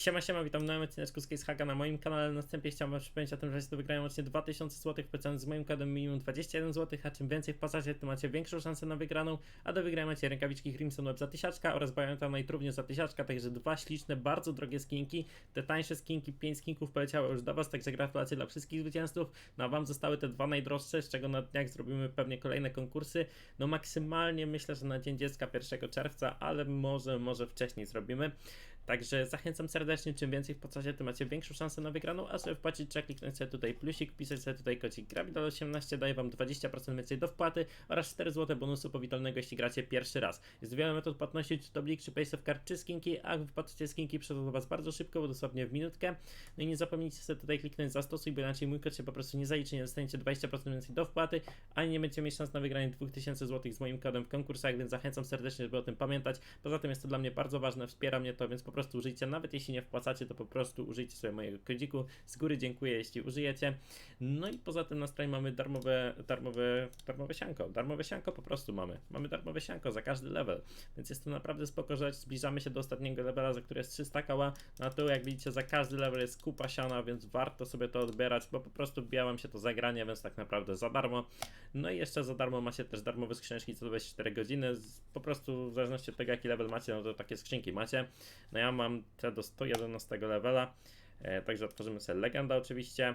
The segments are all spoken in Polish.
Siema, siema, witam na odcineczku z Case Hacka na moim kanale. Na wstępie chciałem przypomnieć o tym, że do wygrania łącznie 2000 zł wpłacając z moim kodem minimum 21 zł, a czym więcej wpłacacie, tym macie większą szansę na wygraną, a do wygrania macie rękawiczki Crimson Web za tysiaczka oraz Night również za tysiaczka, także dwa śliczne, bardzo drogie skinki. Te tańsze skinki, 5 skinków poleciały już do was, także gratulacje dla wszystkich zwycięzców. No a wam zostały te dwa najdroższe, z czego na dniach zrobimy pewnie kolejne konkursy. No maksymalnie myślę, że na Dzień Dziecka 1 czerwca, ale może, może wcześniej zrobimy. Także zachęcam serdecznie, czym więcej wpłacacie, tym macie większą szansę na wygraną, a żeby wpłacić trzeba kliknąć sobie tutaj plusik, pisać sobie tutaj kocik Grabidal18, daje wam 20% więcej do wpłaty oraz 4 zł bonusu powitolnego, jeśli gracie pierwszy raz. Jest wiele metod płatności, czy to Blik, czy PaySafeCard, czy skinki, a jak wypłacicie skinki, przychodzą do was bardzo szybko, bo dosłownie w minutkę. No i nie zapomnijcie sobie tutaj kliknąć zastosuj, bo inaczej mój kod się po prostu nie zaliczy, nie dostaniecie 20% więcej do wpłaty, ani nie będziecie mieć szans na wygranie 2000 zł z moim kodem w konkursach, więc zachęcam serdecznie, żeby o tym pamiętać. Poza tym jest to dla mnie bardzo ważne, wspiera mnie to, więc po prostu użyjcie, nawet jeśli nie wpłacacie, to po prostu użyjcie sobie mojego kodziku. Z góry dziękuję, jeśli użyjecie. No i poza tym na stronie mamy darmowe, darmowe, darmowe sianko. Darmowe sianko po prostu mamy. Mamy darmowe sianko za każdy level, więc jest to naprawdę spoko. Zbliżamy się do ostatniego levela, za który jest 300 koła. Na to jak widzicie, za każdy level jest kupa siana, więc warto sobie to odbierać, bo po prostu wbijałem się to zagranie, więc tak naprawdę za darmo. No i jeszcze za darmo macie też darmowe skrzyneczki co 24 godziny. Po prostu w zależności od tego jaki level macie, no to takie skrzynki macie. No ja mam te do 111 levela, e, także otworzymy sobie legenda oczywiście.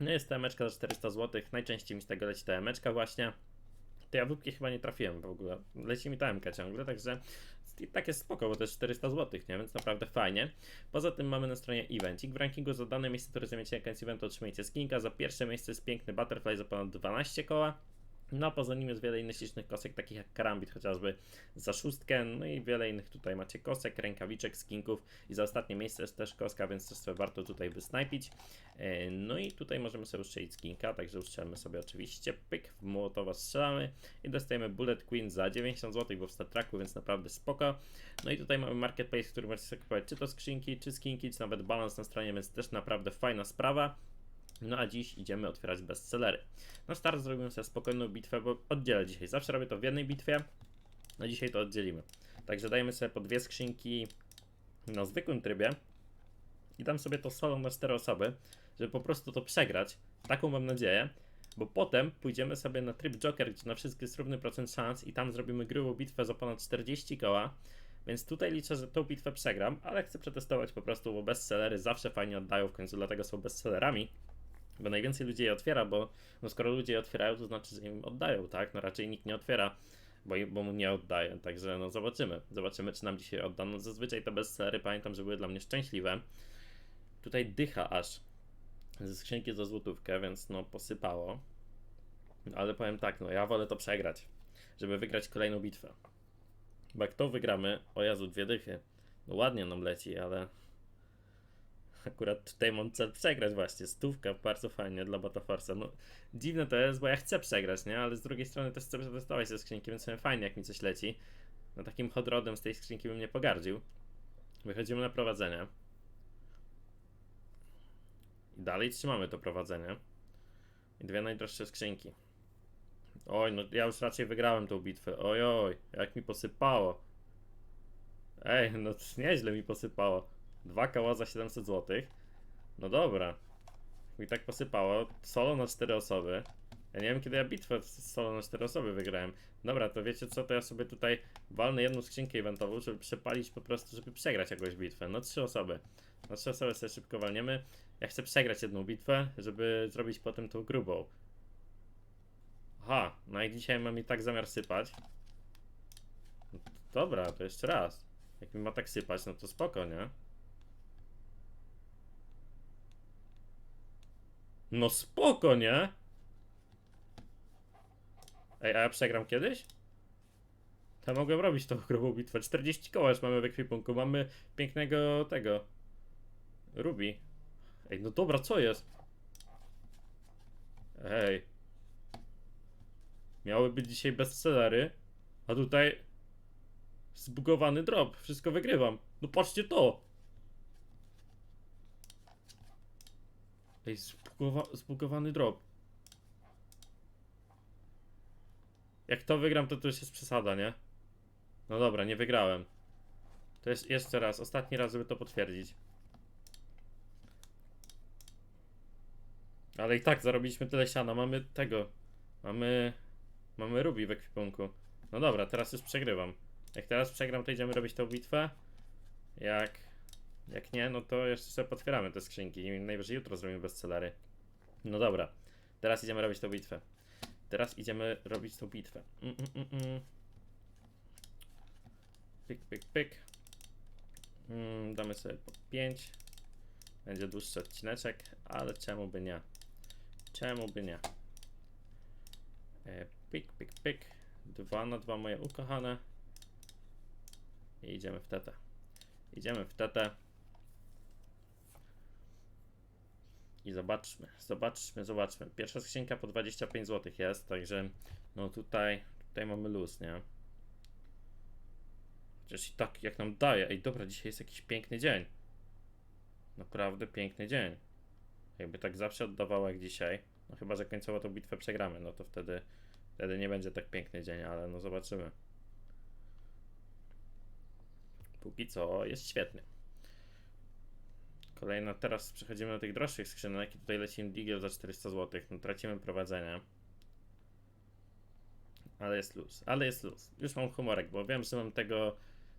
No jest ta emeczka za 400 zł, najczęściej mi z tego leci ta emeczka właśnie. Te jawówki chyba nie trafiłem w ogóle, leci mi ta emka ciągle, także i tak jest spoko, bo to jest 400 zł, nie? więc naprawdę fajnie. Poza tym mamy na stronie evencik. W rankingu za dane miejsce, które zajmiecie na koniec eventu otrzymajcie skinka. Za pierwsze miejsce jest piękny butterfly za ponad 12 koła. No, poza nim jest wiele innych ślicznych kosek, takich jak karambit chociażby za szóstkę, no i wiele innych tutaj macie kosek, rękawiczek, skinków i za ostatnie miejsce jest też koska, więc też sobie warto tutaj wysnajpić. E, No i tutaj możemy sobie ustrzelić skinka, także ustrzelmy sobie oczywiście, pyk, w Mołotowa strzelamy i dostajemy Bullet Queen za 90 zł, bo w Star Treku, więc naprawdę spoko. No i tutaj mamy Marketplace, w którym możecie sobie kupować czy to skrzynki, czy skinki, czy nawet balans na stronie, więc też naprawdę fajna sprawa. No a dziś idziemy otwierać bestsellery. Na start zrobimy sobie spokojną bitwę, bo oddzielę dzisiaj. Zawsze robię to w jednej bitwie, a dzisiaj to oddzielimy. Także dajemy sobie po dwie skrzynki na zwykłym trybie i dam sobie to solo na cztery osoby, żeby po prostu to przegrać. Taką mam nadzieję. Bo potem pójdziemy sobie na tryb Joker, gdzie na wszystko jest równy procent szans i tam zrobimy grubą bitwę za ponad 40 koła. Więc tutaj liczę, że tą bitwę przegram, ale chcę przetestować po prostu, bo bestsellery zawsze fajnie oddają, w końcu dlatego są bestsellerami. Bo najwięcej ludzi je otwiera, bo no skoro ludzie je otwierają, to znaczy, że im oddają, tak? No raczej nikt nie otwiera, bo, bo mu nie oddaje. Także no zobaczymy. Zobaczymy, czy nam dzisiaj odda. No zazwyczaj te bestsellery pamiętam, że były dla mnie szczęśliwe. Tutaj dycha aż ze skrzynki za złotówkę, więc no posypało. Ale powiem tak, no ja wolę to przegrać, żeby wygrać kolejną bitwę. Bo jak to wygramy, o Jezu, dwie dychy. No ładnie nam leci, ale akurat tutaj mam cel przegrać właśnie, stówka, bardzo fajnie dla Bataforsa. No dziwne to jest, bo ja chcę przegrać, nie? Ale z drugiej strony też chcę przetestować te skrzynki, więc fajnie jak mi coś leci. No takim hot rodem z tej skrzynki bym nie pogardził. Wychodzimy na prowadzenie. I dalej trzymamy to prowadzenie. I dwie najdroższe skrzynki. Oj, no ja już raczej wygrałem tą bitwę. Oj, oj, jak mi posypało. Ej, no nieźle mi posypało. Dwa koła za 700 zł. No dobra. Mi tak posypało. Solo na 4 osoby. Ja nie wiem kiedy ja bitwę solo na 4 osoby wygrałem. Dobra, to wiecie co, to ja sobie tutaj walnę jedną skrzynkę eventową, żeby przepalić po prostu, żeby przegrać jakąś bitwę. No 3 osoby. No 3 osoby sobie szybko walniemy. Ja chcę przegrać jedną bitwę, żeby zrobić potem tą grubą. Aha, no i dzisiaj mam mi tak zamiar sypać. No dobra, to jeszcze raz. Jak mi ma tak sypać, no to spoko, nie? No spoko, nie? Ej, a ja przegram kiedyś? To mogłem robić tą grubą bitwę. 40 koła już mamy w ekwipunku. Mamy pięknego tego. Ruby. Ej, no dobra, co jest? Ej. Miały być dzisiaj bestsellery, a tutaj zbugowany drop. Wszystko wygrywam. No patrzcie to! Ej, zbugowa zbugowany drop. Jak to wygram, to to już jest przesada, nie? No dobra, nie wygrałem. To jest jeszcze raz, ostatni raz, żeby to potwierdzić. Ale i tak zarobiliśmy tyle siana, mamy tego. Mamy... Mamy rubi w ekwipunku. No dobra, teraz już przegrywam. Jak teraz przegram, to idziemy robić tą bitwę. Jak jak nie, no to jeszcze sobie potwieramy te skrzynki. Najwyżej jutro zrobimy bestsellery. No dobra. Teraz idziemy robić tą bitwę. Teraz idziemy robić tą bitwę. Mm, mm, mm, mm. Mm, damy sobie po 5. Będzie dłuższy odcineczek, ale czemu by nie? Czemu by nie? E, Pyk, pyk, pyk. 2 na 2 moje ukochane. I idziemy w tetę. Idziemy w tetę. I zobaczmy, zobaczmy, zobaczmy. Pierwsza skrzynka po 25 zł jest, także no tutaj, tutaj mamy luz, nie? Chociaż i tak jak nam daje. Ej, dobra, dzisiaj jest jakiś piękny dzień. Naprawdę piękny dzień. Jakby tak zawsze oddawało jak dzisiaj. No chyba, że końcowo tą bitwę przegramy, no to wtedy, wtedy nie będzie tak piękny dzień, ale no zobaczymy. Póki co jest świetny. Kolejna, teraz przechodzimy do tych droższych skrzynek i tutaj lecimy Digiel za 400 zł. No tracimy prowadzenie. Ale jest luz, ale jest luz. Już mam humorek, bo wiem, że mam tego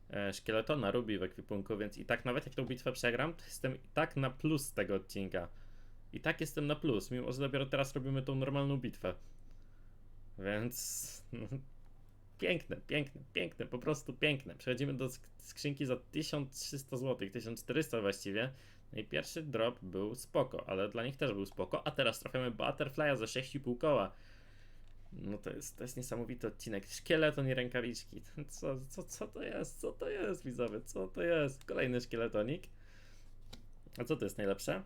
e, szkieletona Ruby w ekwipunku, więc i tak nawet jak tą bitwę przegram, to jestem i tak na plus tego odcinka. I tak jestem na plus, mimo że dopiero teraz robimy tą normalną bitwę. Więc no, piękne, piękne, piękne, po prostu piękne. Przechodzimy do sk- skrzynki za 1300 zł, 1400 właściwie. No i pierwszy drop był spoko, ale dla nich też był spoko. A teraz trafiamy Butterfly'a za 6,5 koła. No to jest, to jest niesamowity odcinek. Szkieleton i rękawiczki. Co, co, co to jest? Co to jest, widzowie? Co to jest? Kolejny szkieletonik. A co to jest najlepsze?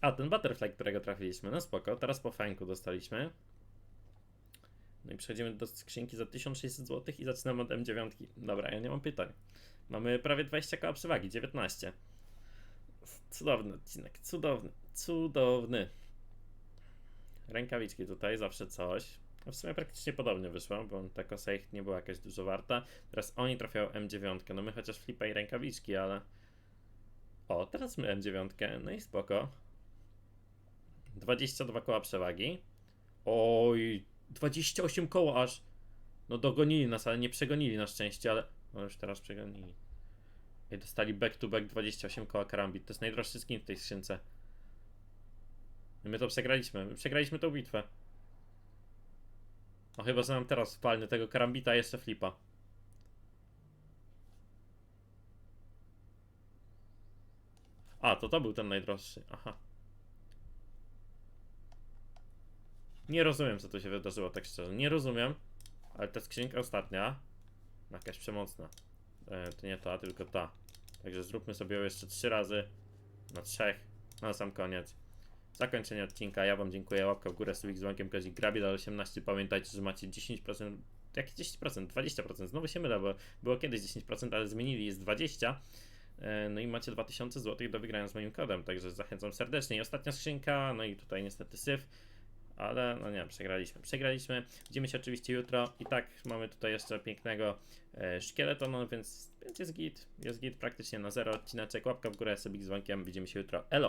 A, ten butterfly, którego trafiliśmy. No spoko. Teraz po fajnku dostaliśmy. No i przechodzimy do skrzynki za 1600 zł i zaczynamy od M9. Dobra, ja nie mam pytań. Mamy prawie 20 koła przewagi, 19. Cudowny odcinek, cudowny, cudowny. Rękawiczki tutaj, zawsze coś. No w sumie praktycznie podobnie wyszło, bo ta kosa nie była jakaś dużo warta. Teraz oni trafiają M9, no my chociaż flipa i rękawiczki, ale... O, teraz my M9, no i spoko. 22 koła przewagi. Oj, 28 koła aż. No dogonili nas, ale nie przegonili na szczęście, ale... No już teraz przegonili. I dostali back to back 28 koła karambit. To jest najdroższy skin w tej skrzynce. I my to przegraliśmy. My przegraliśmy tą bitwę. No chyba, że nam teraz wpalny tego karambita jeszcze flipa. A, to to był ten najdroższy. Aha. Nie rozumiem, co tu się wydarzyło, tak szczerze. Nie rozumiem. Ale ta skrzynka ostatnia. Jakaś przemocna. E, to nie ta, tylko ta. Także zróbmy sobie ją jeszcze trzy razy. Na trzech. Na sam koniec. Zakończenie odcinka. Ja Wam dziękuję. Łapka w górę, subik z dzwonkiem, kozik grabie do 18. Pamiętajcie, że macie 10%. Jakie 10%? 20%. Znowu się mylę, bo było kiedyś 10%, ale zmienili, jest 20%. E, No i macie 2000 zł do wygrania z moim kodem, także zachęcam serdecznie. I ostatnia skrzynka, no i tutaj niestety syf, ale no nie, przegraliśmy. Przegraliśmy. Widzimy się oczywiście jutro. I tak mamy tutaj jeszcze pięknego e, szkieletonu, więc, więc jest git. Jest git praktycznie na zero odcineczek. Łapka w górę, sobie z dzwonkiem. Widzimy się jutro. Elo!